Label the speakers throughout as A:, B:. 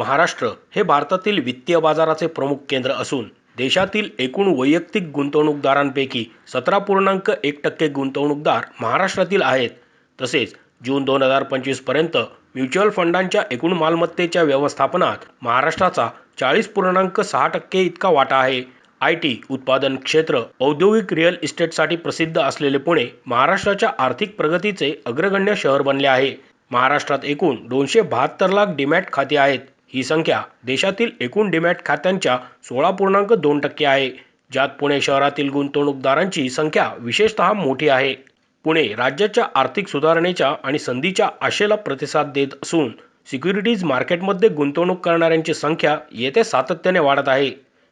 A: महाराष्ट्र हे भारतातील वित्तीय बाजाराचे प्रमुख केंद्र असून देशातील एकूण वैयक्तिक गुंतवणूकदारांपैकी सतरा पूर्णांक एक टक्के गुंतवणूकदार महाराष्ट्रातील आहेत. तसेच जून दोन हजार पंचवीसपर्यंत म्युच्युअल फंडांच्या एकूण मालमत्तेच्या व्यवस्थापनात महाराष्ट्राचा चाळीस पूर्णांक सहा टक्के इतका वाटा आहे. आय टी उत्पादन क्षेत्र औद्योगिक रिअल इस्टेटसाठी प्रसिद्ध असलेले पुणे महाराष्ट्राच्या आर्थिक प्रगतीचे अग्रगण्य शहर बनले आहे. महाराष्ट्रात एकूण दोनशे बहात्तर लाख डीमॅट खाती आहेत. ही संख्या देशातील एकूण डिमॅट खात्यांच्या सोळा पूर्णांक दोन टक्के आहे. ज्यात पुणे शहरातील गुंतवणूकदारांची संख्या विशेषतः मोठी आहे. पुणे राज्याच्या आर्थिक सुधारणेच्या आणि संधीच्या आशेला प्रतिसाद देत असून सिक्युरिटीज मार्केटमध्ये गुंतवणूक करणाऱ्यांची संख्या येथे सातत्याने वाढत आहे.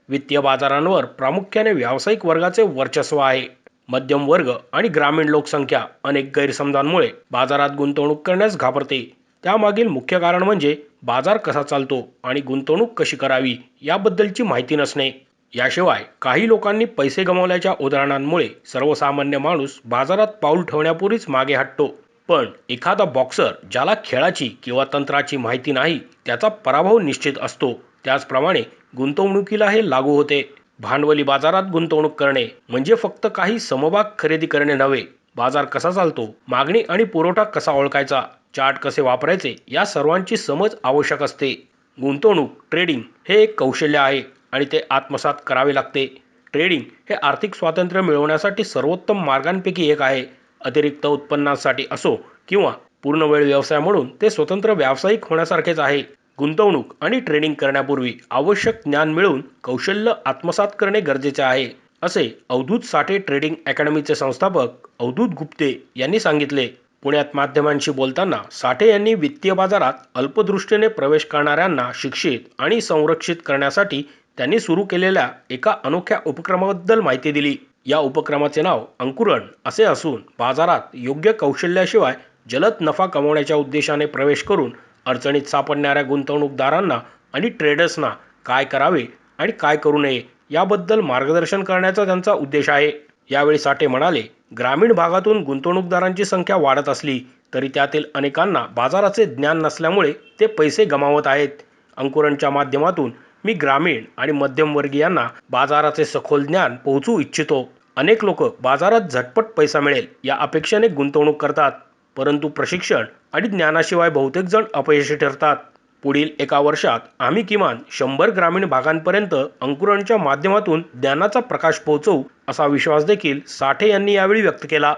A: वित्तीय बाजारांवर प्रामुख्याने व्यावसायिक वर्गाचे वर्चस्व आहे. मध्यम वर्ग आणि ग्रामीण लोकसंख्या अनेक गैरसमजांमुळे बाजारात गुंतवणूक करण्यास घाबरते. त्यामागील मुख्य कारण म्हणजे बाजार कसा चालतो आणि गुंतवणूक कशी करावी याबद्दलची माहिती नसणे. याशिवाय काही लोकांनी पैसे गमावल्याच्या उदाहरणांमुळे सर्वसामान्य माणूस बाजारात पाऊल ठेवण्यापूर्वीच मागे हटतो. पण एखादा बॉक्सर ज्याला खेळाची किंवा तंत्राची माहिती नाही त्याचा पराभव निश्चित असतो. त्याचप्रमाणे गुंतवणुकीला हे लागू होते. भांडवली बाजारात गुंतवणूक करणे म्हणजे फक्त काही समभाग खरेदी करणे नव्हे. बाजार कसा चालतो मागणी आणि पुरवठा कसा ओळखायचा चार्ट कसे वापरायचे या सर्वांची समज आवश्यक असते. गुंतवणूक ट्रेडिंग हे एक कौशल्य आहे आणि ते आत्मसात करावे लागते. ट्रेडिंग हे आर्थिक स्वातंत्र्य मिळवण्यासाठी सर्वोत्तम मार्गांपैकी एक आहे. अतिरिक्त उत्पन्नासाठी असो किंवा पूर्णवेळ व्यवसाय म्हणून ते स्वतंत्र व्यावसायिक होण्यासारखेच आहे. गुंतवणूक आणि ट्रेडिंग करण्यापूर्वी आवश्यक ज्ञान मिळवून कौशल्य आत्मसात करणे गरजेचे आहे असे अवधूत साठे ट्रेडिंग अकॅडमीचे संस्थापक अवधूत गुप्ते यांनी सांगितले. पुण्यात माध्यमांशी बोलताना साठे यांनी वित्तीय बाजारात अल्पदृष्टीने प्रवेश करणाऱ्यांना शिक्षित आणि संरक्षित करण्यासाठी त्यांनी सुरू केलेल्या एका अनोख्या उपक्रमाबद्दल माहिती दिली. या उपक्रमाचे नाव अंकुरण असे असून बाजारात योग्य कौशल्याशिवाय जलद नफा कमवण्याच्या उद्देशाने प्रवेश करून अडचणीत सापडणाऱ्या गुंतवणूकदारांना आणि ट्रेडर्सना काय करावे आणि काय करू नये याबद्दल मार्गदर्शन करण्याचा त्यांचा उद्देश आहे. यावेळी साठे म्हणाले ग्रामीण भागातून गुंतवणूकदारांची संख्या वाढत असली तरी त्यातील अनेकांना बाजाराचे ज्ञान नसल्यामुळे ते पैसे गमावत आहेत. अंकुरणच्या माध्यमातून मी ग्रामीण आणि मध्यमवर्गीयांना बाजाराचे सखोल ज्ञान पोहोचू इच्छितो. अनेक लोक बाजारात झटपट पैसा मिळेल या अपेक्षेने गुंतवणूक करतात परंतु प्रशिक्षण आणि ज्ञानाशिवाय बहुतेक जण अपयशी ठरतात. पुढील एका वर्षात आम्ही किमान शंभर ग्रामीण भागांपर्यंत अंकुरणच्या माध्यमातून ज्ञानाचा प्रकाश पोहोचवू असा विश्वास देखील साठे यांनी यावेळी व्यक्त केला.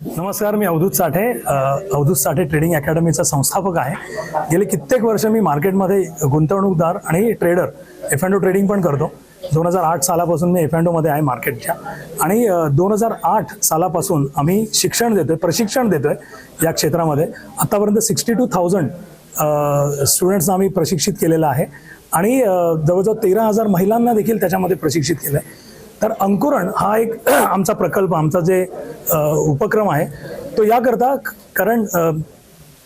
B: नमस्कार मी अवधूत साठे. अवधूत साठे ट्रेडिंग अकॅडमीचा संस्थापक आहे. गेले कित्येक वर्ष मी मार्केटमध्ये गुंतवणूकदार आणि ट्रेडर एफ अँड ट्रेडिंग पण करतो. दोन हजार आठ सालापासून मी एफ अँडमध्ये आहे मार्केटच्या. आणि दोन हजार आठ सालापासून आम्ही शिक्षण देतोय प्रशिक्षण देतोय या क्षेत्रामध्ये. आतापर्यंत सिक्स्टी टू थाउजंड स्टुडंट्सना आम्ही प्रशिक्षित केलेलं आहे. आणि जवळजवळ तेरा हजार महिलांना देखील त्याच्यामध्ये प्रशिक्षित केलं आहे तर अंकुरण हा एक आमचा प्रकल्प आमचा जे उपक्रम आहे तो याकरता कारण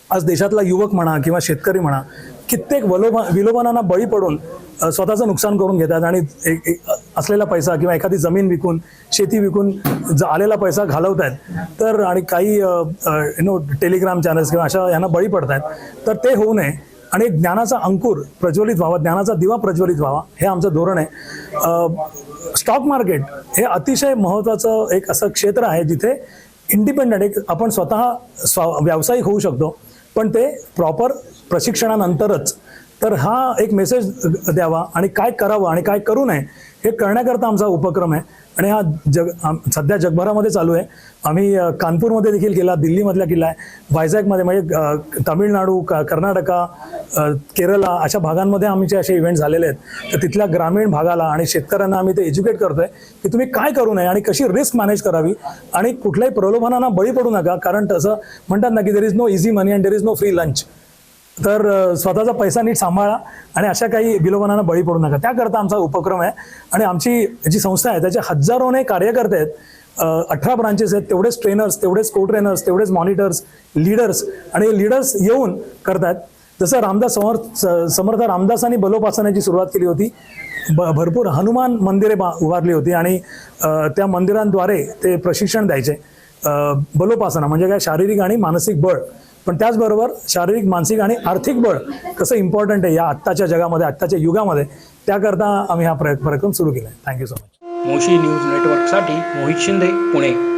B: आज देशातला युवक म्हणा किंवा शेतकरी म्हणा कित्येक वलोभा विलोभनांना बळी पडून स्वतःचं नुकसान करून घेतात आणि असलेला पैसा किंवा एखादी जमीन विकून शेती विकून आलेला पैसा घालवत आहेत तर आणि काही यु नो टेलिग्राम चॅनल्स किंवा अशा यांना बळी पडत आहेत तर ते होऊ नये. आणि ज्ञानाचा अंकुर प्रज्वलित व्हावा ज्ञानाचा दिवा प्रज्वलित व्हावा हे आमचं धोरण आहे. स्टॉक मार्केट हे अतिशय महत्त्वाचं एक असं क्षेत्र आहे जिथे इंडिपेंडंट एक आपण स्वतः स्व व्यावसायिक होऊ शकतो. पण ते प्रॉपर प्रशिक्षणानंतरच तर हा एक मेसेज द्यावा आणि काय करावं आणि काय करू नये हे करण्याकरता आमचा उपक्रम आहे. आणि हा जग सध्या जगभरामध्ये चालू आहे. आम्ही कानपूरमध्ये देखील केला दिल्लीमधला किल्ला आहे. वायझॅगमध्ये म्हणजे तामिळनाडू क- कर्नाटका केरला अशा भागांमध्ये आमचे असे इव्हेंट झालेले आहेत. तर तिथल्या ग्रामीण भागाला आणि शेतकऱ्यांना आम्ही ते एज्युकेट करतोय की तुम्ही काय करू नये आणि कशी रिस्क मॅनेज करावी आणि कुठल्याही प्रलोभनांना बळी पडू नका. कारण तसं म्हणतात ना की there is no easy money and there is no free lunch तर स्वतःचा पैसा नीट सांभाळा आणि अशा काही विलोभनांना बळी पडू नका. त्याकरता आमचा उपक्रम आहे आणि आमची जी संस्था आहे त्याचे हजारोने कार्यकर्ते आहेत. अठरा ब्रांचेस आहेत तेवढेच ट्रेनर्स तेवढेच को ट्रेनर्स तेवढेच मॉनिटर्स लीडर्स आणि लीडर्स येऊन करतात जसं रामदास समर्थ स- समर्थ रामदासांनी बलोपासनाची सुरुवात केली होती ब भरपूर हनुमान मंदिरे बा उभारली होती आणि त्या मंदिरांद्वारे ते प्रशिक्षण द्यायचे. बलोपासना म्हणजे काय शारीरिक आणि मानसिक बळ. पण त्याचबरोबर शारीरिक मानसिक आणि आर्थिक बळ कसं इम्पॉर्टंट आहे या आत्ताच्या जगामध्ये आत्ताच्या युगामध्ये त्याकरता आम्ही हा प्रयत्न कार्यक्रम सुरू केला आहे thank you so much
A: Moshi news नेटवर्कसाठी मोहित शिंदे पुणे.